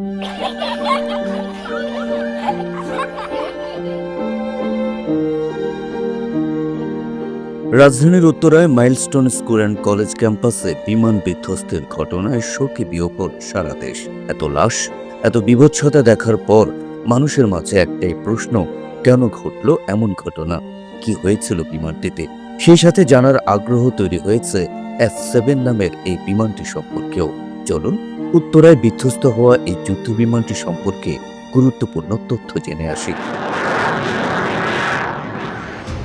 রাজধানীর উত্তরায় milestone school and college ক্যাম্পাসে বিমান বিধ্বস্তের ঘটনায় শোকে বিহ্বল সারা দেশ। এত লাশ, এত বিভৎসতা দেখার পর মানুষের মাঝে একটাই প্রশ্ন, কেন ঘটলো এমন ঘটনা? কি হয়েছিল বিমানটিতে? সেই সাথে জানার আগ্রহ তৈরি হয়েছে এফ সেভেন নামের এই বিমানটি সম্পর্কেও। চলুন, উত্তরায় বিধ্বস্ত হওয়া এই যুদ্ধ বিমানটি সম্পর্কে গুরুত্বপূর্ণ তথ্য জেনে আসি।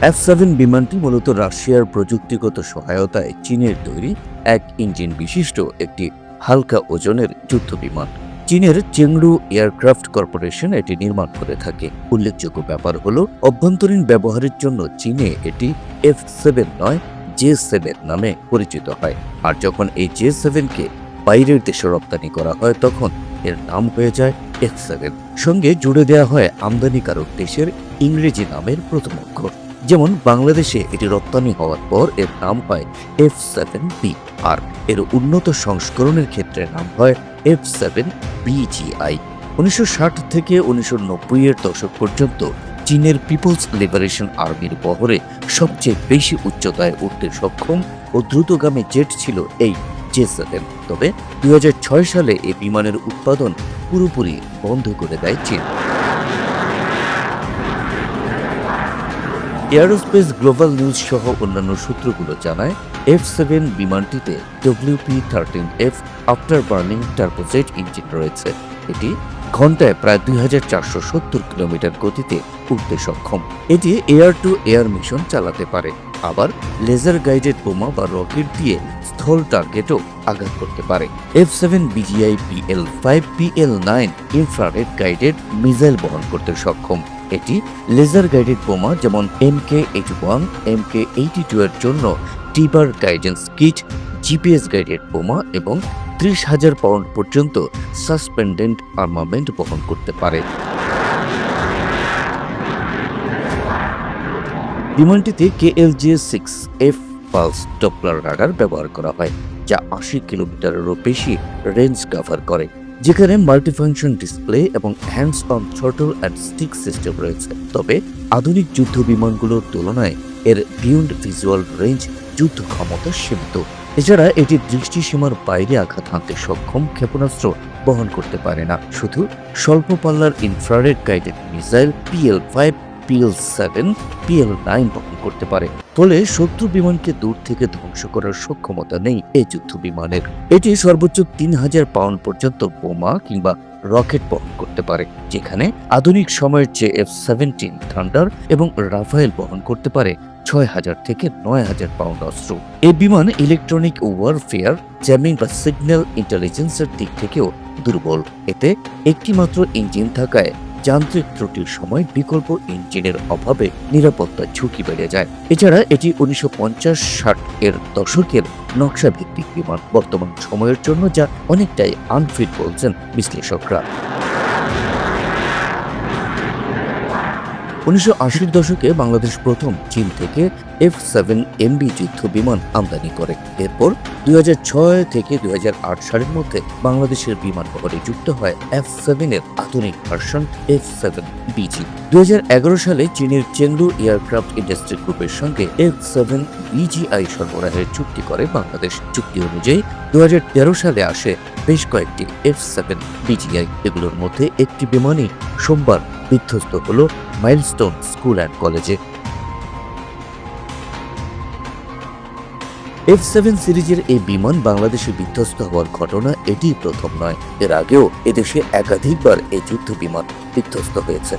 এফ সেভেন বিমানটি মূলত রাশিয়ার প্রযুক্তিগত সহায়তায় চীনের তৈরি এক ইঞ্জিন বিশিষ্ট একটি হালকা ওজনের যুদ্ধ বিমান চীনের চেংড়ু এয়ারক্রাফট কর্পোরেশন এটি নির্মাণ করে থাকে। উল্লেখযোগ্য ব্যাপার হলো, অভ্যন্তরীণ ব্যবহারের জন্য চীনে এটি এফ সেভেন নয় জে সেভেন নামে পরিচিত হয়। আর যখন এই জে সেভেনকে বাইরের দেশে রপ্তানি করা হয়, তখন এর নাম হয়ে যায় এফ সেভেন সঙ্গে জুড়ে দেওয়া হয় আমদানিকারক দেশের ইংরেজি নামের প্রথম অক্ষর যেমন, বাংলাদেশে এটি রপ্তানি হওয়ার পর এর নাম হয় এফ সেভেন বি আর এর উন্নত সংস্করণের ক্ষেত্রে নাম হয় এফ সেভেন বিজিআই উনিশশো ষাট থেকে উনিশশো নব্বই এর দশক পর্যন্ত চীনের পিপলস লিবারেশন আর্মির বহরে সবচেয়ে বেশি উচ্চতায় উঠতে সক্ষম ও দ্রুতগামী জেট ছিল এই জে সেভেন তবে দুই সালে এই বিমানের উৎপাদন পুরোপুরি বন্ধ করে দেয় চীন। এয়ারোস্পেস গ্লোবাল নিউজ সহ অন্যান্য সূত্রগুলো জানায়, F seven বিমানটিতে WP thirteen F afterburning turbojet engine রয়েছে। এটি ঘন্টায় প্রায় দুই হাজার চারশো সত্তর কিলোমিটার গতিতে উঠতে সক্ষম। এটি এয়ার টু এয়ার মিশন চালাতে পারে। আবার লেজার গাইডেড বোমা বা রকেট দিয়ে স্থল টার্গেটও আঘাত করতে পারে। F seven BGI PL five PL nine infrared guided missile বহন করতে সক্ষম। এটি লেজার গাইডেড বোমা যেমন M K eighty one M K eighty two এর জন্য টিবার গাইডেন্স কিট জিপিএস গাইডেড বোমা এবং ত্রিশ হাজার পাউন্ড পর্যন্ত সাসপেন্ডেন্ট আর্মামেন্ট বহন করতে পারে। বিমানটিতে KLJ six F pulse Doppler radar ব্যবহার করা হয়, যা আশি কিলোমিটারেরও বেশি রেঞ্জ কাভার করে, যেখানে মাল্টিফাংশন ডিসপ্লে এবং hands on throttle and stick system রয়েছে। তবে আধুনিক যুদ্ধ বিমানগুলোর তুলনায় এর বিয়ন্ড ভিজুয়াল রেঞ্জ যুদ্ধ ক্ষমতা সীমিত। এছাড়া এটি দৃষ্টিসীমার বাইরে আঘাত হানতে সক্ষম ক্ষেপণাস্ত্র বহন করতে পারে না। শুধু স্বল্প পাল্লার infrared guided missile PL five PL seven, PL nine বহন করতে পারে। ফলে শত্রু বিমানকে দূর থেকে ধ্বংস করার সক্ষমতা নেই এই যুদ্ধ বিমানের। এটি সর্বোচ্চ তিন হাজার পাউন্ড পর্যন্ত বোমা কিংবা রকেট বহন করতে পারে, যেখানে আধুনিক সময়ের চেয়ে এফ সেভেন্টিন থান্ডার এবং রাফায়েল বহন করতে পারে ছয় হাজার থেকে নয় হাজার পাউন্ড অস্ত্র। এই বিমান ইলেকট্রনিক ওয়ারফেয়ার জ্যামিং বা সিগন্যাল ইন্টেলিজেন্সের দিক থেকেও দুর্বল। এতে একটিমাত্র ইঞ্জিন থাকায় যান্ত্রিক ত্রুটির সময় বিকল্প ইঞ্জিনের অভাবে নিরাপত্তা ঝুঁকি বেড়ে যায়। এছাড়া এটি উনিশশো পঞ্চাশ ষাট এর দশকের নকশা ভিত্তিক বিমান। বর্তমান সময়ের জন্য যা অনেকটাই আনফিট বলছেন বিশ্লেষকরা। উনিশশো আশির দশকে বাংলাদেশ প্রথম চীন থেকে এফ সেভেন এমবি যুদ্ধ বিমান আমদানি করে। এরপর দু হাজার ছয় থেকে দু হাজার আট সালের মধ্যে বাংলাদেশের বিমান বহরে যুক্ত হয় এফ সেভেন এর আধুনিক ভার্সন এফ সেভেন বিজি দুই সালে চীনের চেংদু এয়ারক্রাফট ইন্ডাস্ট্রি গ্রুপের সঙ্গে এফ সেভেন বিজিআই সরবরাহের চুক্তি করে বাংলাদেশ। চুক্তি অনুযায়ী দুই হাজার তেরো সালে আসে বেশ কয়েকটি এফ সেভেন বিজিআই এগুলোর মধ্যে একটি বিমানই সোমবার বিধ্বস্ত হল মাইলস্টোন স্কুল অ্যান্ড কলেজে। এফ সেভেন সিরিজের এই বিমান বাংলাদেশে বিধ্বস্ত হওয়ার ঘটনা এটি প্রথম নয়। এর আগেও এদেশে একাধিকবার এই যুদ্ধ বিমান বিধ্বস্ত হয়েছে,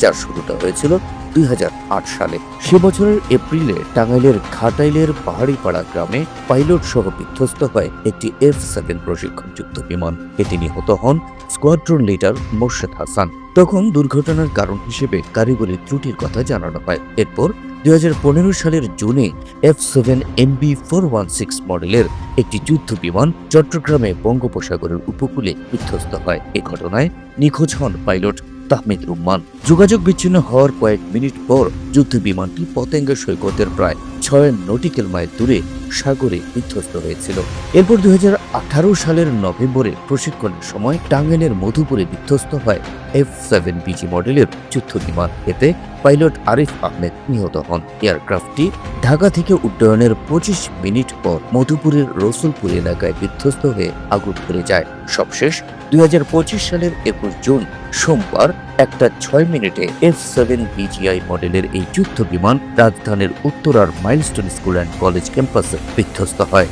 যার শুরুটা হয়েছিল দুই হাজার আট সালে। সে বছরের এপ্রিলে টাঙ্গাইলের ঘাটাইলের পাহাড়িপাড়া গ্রামে পাইলট সহ বিধ্বস্ত হয় একটি এফ সেভেন প্রশিক্ষণ যুদ্ধ বিমান। এতে নিহত হন স্কোয়াড্রন লিডার মোর্শেদ হাসান। তখন দুর্ঘটনার কারণ হিসেবে কারিগরি ত্রুটির কথা জানানো হয়। এরপর দুই হাজার পনেরো সালের জুনে F seven MB four one six মডেলের একটি যুদ্ধ বিমান চট্টগ্রামে বঙ্গোপসাগরের উপকূলে বিধ্বস্ত হয়। এ ঘটনায় নিখোঁজ হন পাইলট তাহমিদ রুম্মান। যোগাযোগ বিচ্ছিন্ন হওয়ার কয়েক মিনিট পর যুদ্ধ বিমানটি পতেঙ্গা সৈকতের প্রায় ছয় নটিক্যাল মাইল দূরে সাগরে বিধ্বস্ত হয়েছিল। এরপর দুই হাজার আঠারো সালের নভেম্বরে প্রশিক্ষণের সময় টাঙ্গেনের মধুপুরে বিধ্বস্ত হয় এফ সেভেন বিজি মডেলের যুদ্ধ বিমান। এতে পাইলট আরিফ আহমেদ নিহত হন। এয়ারক্রাফটটি ঢাকা থেকে উড্ডয়নের পঁচিশ মিনিট পর মধুপুরের রসুলপুর এলাকায় বিধ্বস্ত হয়ে আগুন ধরে যায়। সবশেষ দুই হাজার পঁচিশ সালের একুশ জুন সোমবার একটা ছয় মিনিটে এফ সেভেন বিজিআই মডেলের এই যুদ্ধ বিমান রাজধানীর উত্তরার মাইলস্টোন স্কুল অ্যান্ড কলেজ ক্যাম্পাসে বিধ্বস্ত হয়।